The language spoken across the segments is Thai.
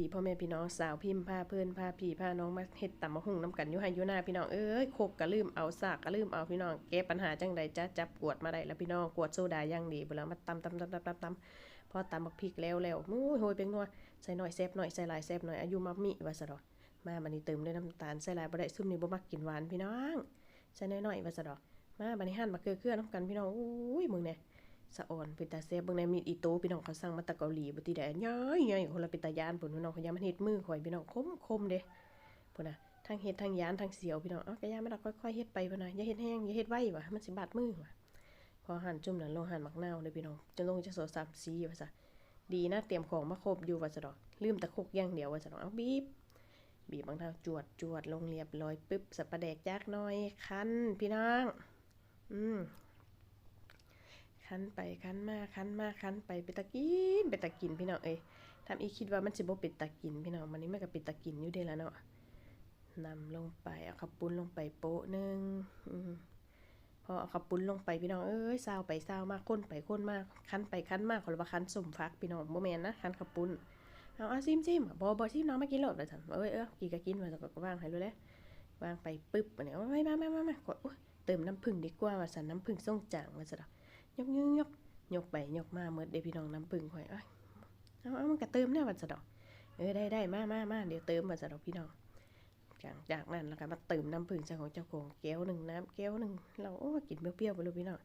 ดีพ่อแม่พี่น้องสาวพิมพ์พาเพื่อนพาพี่พาน้องมาเฮ็ดตำมะฮุ่งน้ำกันยู่ให้ยู่หน้าพี่น้องเอ้ยโคกกะลืมเอาสากกะลืมเอาพี่น้องแก้ปัญหาจังใดจ้าจับกวดมาได้แล้วพี่น้องกวดโซดาย่างดีบ่แล้วมาตำตำตำตำตำตำพอตำบักพริกแล้วแล้วมู้ยโหยเป็นนัวใส่หน่อยแซ่บหน่อยใส่ลายแซ่บหน่อยอายุมักมิวาซะดอกมาบัดนี้เติมด้วยน้ำตาลใส่ลายบ่ได้ซุ่มนี่บ่มักกินหวานพี่น้องใส่น้อยๆว่าซะดอกมาบัดนี้หั่นมะเขือเกลือน้ำกันพี่น้องอุ้ยมึงเนี่ย สะอ่อนเป็นตาแซ่บเบิ่งในมีอีโต้พี่น้องเขาสั่งมาตะเกาหลีบ่ติได้ย่อยย่อยคนละเป็นตายานพุ่นพี่น้องเขายามันเฮ็ดมือข่อยพี่น้องคมคมเด้พุ่นน่ะทั้งเฮ็ดทั้งยานทั้งเสียวพี่น้องเอ้ากะยามันดอกค่อยๆเฮ็ดไปพุ่นน่ะอย่าเฮ็ดแห้งอย่าเฮ็ดไวว่ะมันสิบาดมือว่ะพอหั่นจุ่มนั่นลงหั่นมักนาวเด้พี่น้องจนลงจะโซสามสีว่าซะดีนะเตรียมของมาครบอยู่ว่าซะดอกลืมตะคุกอย่างเดียวว่าซะดอกเอาบีบบีบบางเท้าจวดจวดลงเรียบร้อยปึ๊บสับปะแดกจักน่อยคั้นพี่น้องอืม คั้นไปคั้นมาคั้นมาคั้นไปไปตะกินไปตะกินพี่น้องเอ้ยทำอีคิดว่ามันสิบ่เป็นตะกินพี่น้องมันนี้มันก็เป็นตะกินอยู่เด้แล้วเนาะนำลงไปเอาข้าวปุ้นลงไปโป๊ะหนึ่งพอเอาข้าวปุ้นลงไปพี่น้องเอ้ยซาวไปซาวมากค้นไปค้นมากคั้นไปคั้นมากขอรับคั้นสมฟักพี่น้องบ่แมนนะคั้นข้าวปุ้นเอาอาซิมซิมบ่บ่ซิมน้องมากินโลดว่าซั่นเอ้ยเอ้ยกินก็กินว่าซั่ก็วางให้รู้แล้ววางไปปึ๊บอันนี้เอาไว้มามามามาขออุ๊ยเติมน้ำผึ้งดีกว่าว่าซั่นน้ำผึ้งส่งจางว่าซั่นดอก ยกยกยกยกไปยกมาเมื่อเดพี่น้องน้ำปึงข่อยเอ้ยเอาเอามันกระเติมเนี่ยวันสะดอกเออได้ได้มามามาเดี๋ยวเติมวันสะดอกพี่น้องจากจากนั้นแล้วก็มาเติมน้ำผึ้งใส่ของเจ้าของแก้วหนึ่งน้ำแก้วหนึ่งเราโอ้กินเปรี้ยวๆไปเลยพี่น้อง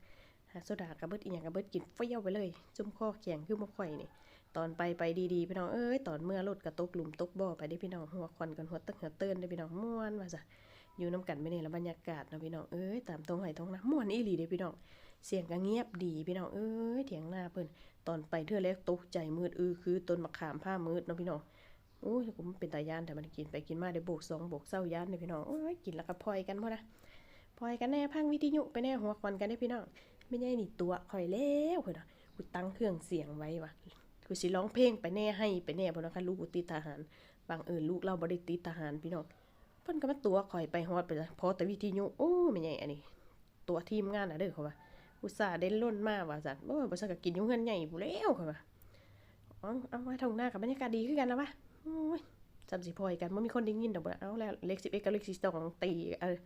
หาโซดากระเบิดอีหยังกระเบิดกินเปรี้ยวไปเลยจุ่มคอแข็งขึ้นมาข่อยนี่ตอนไปไปดีๆพี่น้องเอ้ยตอนเมื่อรถกระตกหลุมตกบ่อไปได้พี่น้องหัวควันกันหัวตึกหัวเตือนได้พี่น้องม่วนว่าซะอยู่น้ำกันไม่นี่แล้วบรรยากาศเนะพี่น้องเอ้ยตามตรงไหนตรงนะม่วนอีหลีเด้พี่น้อง เสียงก็เงียบดีพี่น้องเอ้ยเถียงหน้าเพิ่นตอนไปเทื่อแรกตกใจมืดอือคือต้นมะขามผ้ามืดเนาะพี่น้องโอ้ยผมเป็นตายานแต่มันกินไปกินมาได้โบกสองโบกเศร้ายานเลยพี่น้องโอ้ยกินแล้วก็พลอยกันหมดนะพลอยกันแน่พังวิทยุไปแน่หัวควันกันได้พี่น้องไม่ใช่นี่ตัวข่อยแล้วเพิ่นน่ะกูตั้งเครื่องเสียงไว้ว่ะกูสิร้องเพลงไปแน่ให้ไปแน่บ่นะคะลูกกูติดทหารบางเอิญลูกเราบ่ได้ติดทหารพี่น้องเพิ่นก็มาตัวข่อยไปฮอดไปจ้ะพอแต่วิทยุโอ้ไม่ใช่อันนี้ ตัวทีมงานน่ะเด้อเขาว่า อุตส่าห์เด่นล้นมาว่าจันบ่บ่ซักก็กินอยู่เฮือนใหญ่ผู้แล้วค่ะว่าเอาเอาไว้ทางหน้ากับบรรยากาศดีคือกันนะวะโอ้ยจำสิพอยกันบ่มีคนได้ยินดอกบ่เอาแล้วเลข11กับเลข12ตีเออ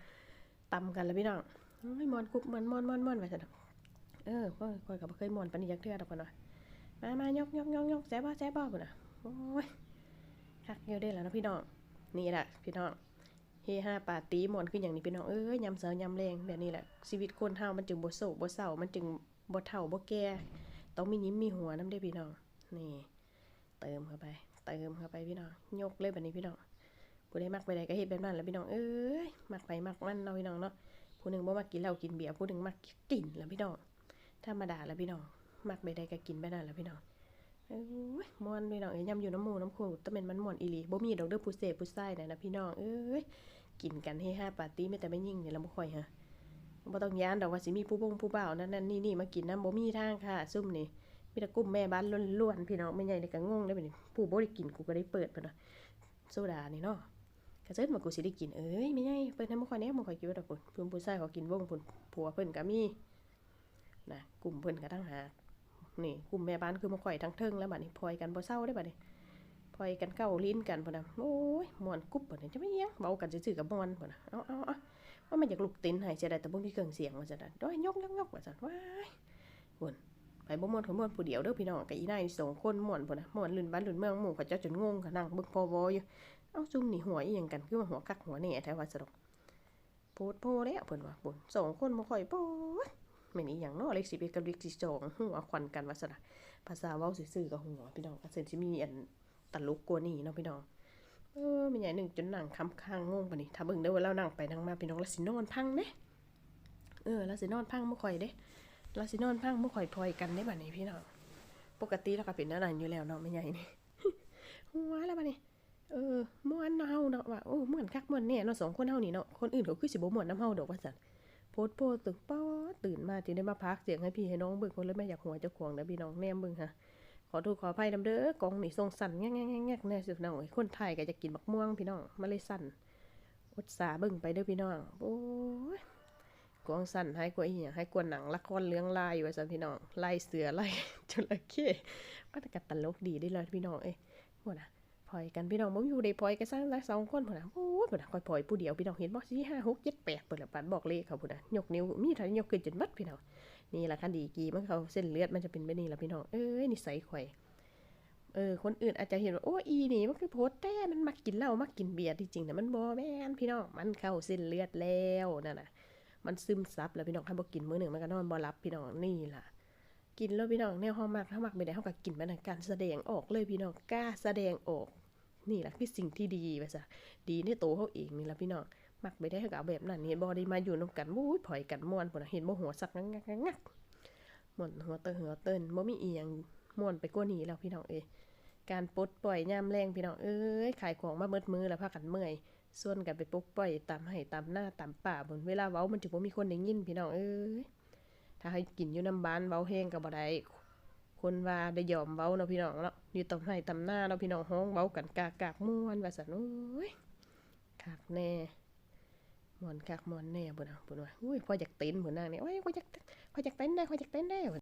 ตำกันแล้วพี่น้องโอ้ยมอนคุกมอนมอนมอนมอนว่าซั่นดอกเออค่อยก็บ่เคยมอนปานนี้จักเทื่อดอกพุ่นว่ะมามายกยกยกยกแซ่บบ่แซ่บบ่พุ่นน่ะโอ้ยคักอยู่เด้แล้วนะพี่น้องนี่แหละพี่น้อง เฮฮาปาร์ตี้ม่วนคืออย่างนี้พี่น้องเอ้ยยามเช้ายามแรงแบบนี้แหละชีวิตคนเฮามันจึงบ่โศกบ่เศร้ามันจึงบ่เฒ่าบ่แก่ต้องมียิ้มมีหัวนํเด้พี่น้องนี่ เติมเข้าไป เติมเข้าไปพี่น้องยกเลยแบบนี้พี่น้องผู้ใดมักไปใดก็เฮ็ดแบบนั้นแหล้วพี่น้องเอ้ยมักไปมักมันเนาะพี่น้องเนาะผู้หนึ่งบ่มักกินเหล้ากินเบียร์ผู้หนึ่งมักกินแล้วพี่น้องธรรมดาแล้วพี่น้องมักไปใดก็กินไปนั่นแล้วพี่น้อง เอ้ยมวนพี่น้องเอ้ยยำอยู่น้ำหมูน้ำคูตะเป็นมันม่วนอีหลีบ่มีดอกเด้อผู้เสพผู้ใส่น่ะนะพี่น้องเอ้ยกินกันให้ห้าปาร์ตี้ไม่แต่ไม่ยิ่งเนี่ยเราบ่ค่อยฮะบ่ต้องย้านดอกว่าสิมีผู้บงผู้บ่าวนั่นนั่นนี่นี่มากินน้ำบ่มีทางค่ะ ซุ่มนี่มีต่กลุ่มแม่บ้านล้วนๆพี่น้องแม่ใหญ่นี่ก็งงได้บัดนี้ผู้บ่ได้กินกูก็ได้เปิดเพิ่นน่ะโซดานี่เนาะก็เซิดว่ากูสิได้กินเอ้ยแม่ใหญ่เปิดให้บ่ค่อยแหน่บ่ค่อยกินว่าดอกพุ่นเพิ่นผู้ชายเขากินวงพุ่นผัวเพิ่นก็มีนะกลุ่มเพิ่นก็ตั้งหาก นี่กลุ่มแม่บ้านคือมาข่อยทั้งเทิงแล้วบัดนี้พลอยกันบ่เศร้าได้บัดนี้พลอยกันเก้าลิ้นกันพอนะโอ้ยมวนกุ๊บพอนะจะไม่เลี้ยงเบากันซื่อๆกับมวนพอนะเอาเอาเอาว่ามันอยากลุกตินหายใจได้แต่บ่มีเครื่องเสียงว่าจะได้ด้วยยกยกยกว่าจะว้ายวนไปบ่ม่วนของม่วนผู้เดียวเด้อพี่น้องกับอีนายสองคนม่วนพอนะม่วนลื่นบ้านลื่นเมืองหมู่เขาเจ้าจนงงกันนั่งเบิ่งพอวออยู่เอ้าซุ่มนี่หัวอีหยังกันคือว่าหัวคักหัวแหน่แท้ว่าสะดอกโพดโพแล้วเพิ่นว่าบุญสองคนบ่ค่อยโพด แม่นอีหยังเนาะเลข11กับเลข12หัวควันกันวาซะนะภาษาเว้าซื่อๆกับหัวพี่น้องก็เซนสิมีอันตลกกว่านี่เนาะพี่น้องเออไม่ใหญ่หนึ่งจนหนังคำค้างงงปะนี่ถ้าเบิ่งได้ว่าเรานั่งไปนั่งมาพี่น้องแล้วสินอนพังเด้เออแล้วสินอนพังบ่ค่อยเด้แล้วสินอนพังบ่ค่อยพลอยกันได้บัดนี้พี่น้องปกติเราก็เป็นอันนั้นอยู่แล้วเนาะไม่ใหญ่นี่หัวแล้วบัดนี้เออม่วนเนาะเฮาเนาะว่าโอ้ม่วนคักม่วนแน่เนาะสองคนเฮานี่เนาะคนอื่นเขาคือสิบ่ม่วนน้ำเฮาดอกว่าซั่นโพดโพตึงป๊อดตื่นมาที่ได้มาพักเสียงให้พี่ให้น้องเบิ่งคนเลยแม่อยากหัวเจ้าของนะพี่น้องแนมเบิ่งค่ะขอโทษขออภัยนำเด้อกองนี่ทรงสั่นแง่ๆๆๆแง่แน่สุดน้องคนไทยก็จะกินบักม่วงพี่น้องมาเลยสั่นอดสาเบิ่งไปเด้อพี่น้องโอ้ยกองสั่นให้กว่าอีหยังให้กว่าหนังละครเรื่องลายว่าซั่นพี่น้องไล่เสือไล่จระเข้ว่าแต่ก็ตลกดีได้เลยพี่น้องเอ้ยว่าน่ะ พอยกันพี่น้องบ่มีผู้ใดพอยกันซังละสองคนพุ่นน่ะโอ้ยพุ่นน่ะคอยพอยผู้เดียวพี่น้องเห็นบ่4 5 6 7 8เพิ่นละปานบอกเลขเขาพุ่นน่ะยกนิ้วมีท่านี้ยกขึ้นจนเบิดพี่น้องนี่ล่ะคันดีกีมันเขาเส้นเลือดมันจะเป็นแบบนี้ล่ะพี่น้องเอ้ยนิสัยข่อยเออคนอื่นอาจจะเห็นว่าโอ้อีนี่มันคือโพสแต่มันมักกินเหล้ามักกินเบียร์ที่จริงนะมันบ่แม่นพี่น้องมันเข้าเส้นเลือดแล้วนั่นน่ะ มันซึมซับแล้วพี่น้องถ้าบ่กินมื้อหนึ่งมันก็นอนบ่หลับพี่น้องนี่ล่ะ กินแล้วพี่น้องแนวเฮามักถ้ามักไม่ได้เฮาก็กินไปในการแสดงออกเลยพี่น้องกล้าแสดงออก นี่แหละคือสิ่งที่ดีว่าซะดีในตัวเฮาเองนี่แหละพี่น้องมักไม่ได้เฮาก็เอาแบบนั้นเห็นบ่ได้มาอยู่นํกันโอ้ยผอยกันม่วนพุ่นน่ะเห็นบ่หัวสักงักงักงักม่วนหัวเตอหัวเติ้นบ่มีอียงม่วนไปกว่านี้แล้วพี่น้องเอ้การปลดปล่อยยามแรงพี่น้องเอ้ยขายของมาเมิดมือแล้วพากันเมื่อยส่วนกันไปปลดปล่อยตามให้ตามหน้าตามป่าบนเวลาเว้ามันจะบ่มีคนได้ยินพี่น้องเอ้ย ถ้าให้กินอยู่น้ำบ้านเว้าแห้งกับ่ได้คนว่าได้ยอมเว้าเนาะพี่น้องเนาะอยู่ตามให้ตาหน้าเนาะพี่น้องฮ้องเว้ากันกากากม่วนว่าซั่นโอ้ยคักแน่มวนคักมวนแน่บ่นะบ่ว่าอุ้ยพออยากเต้นพุ่นนางนี่โอ้ยพออยากพออยากเต้นได้พออยากเต้นได้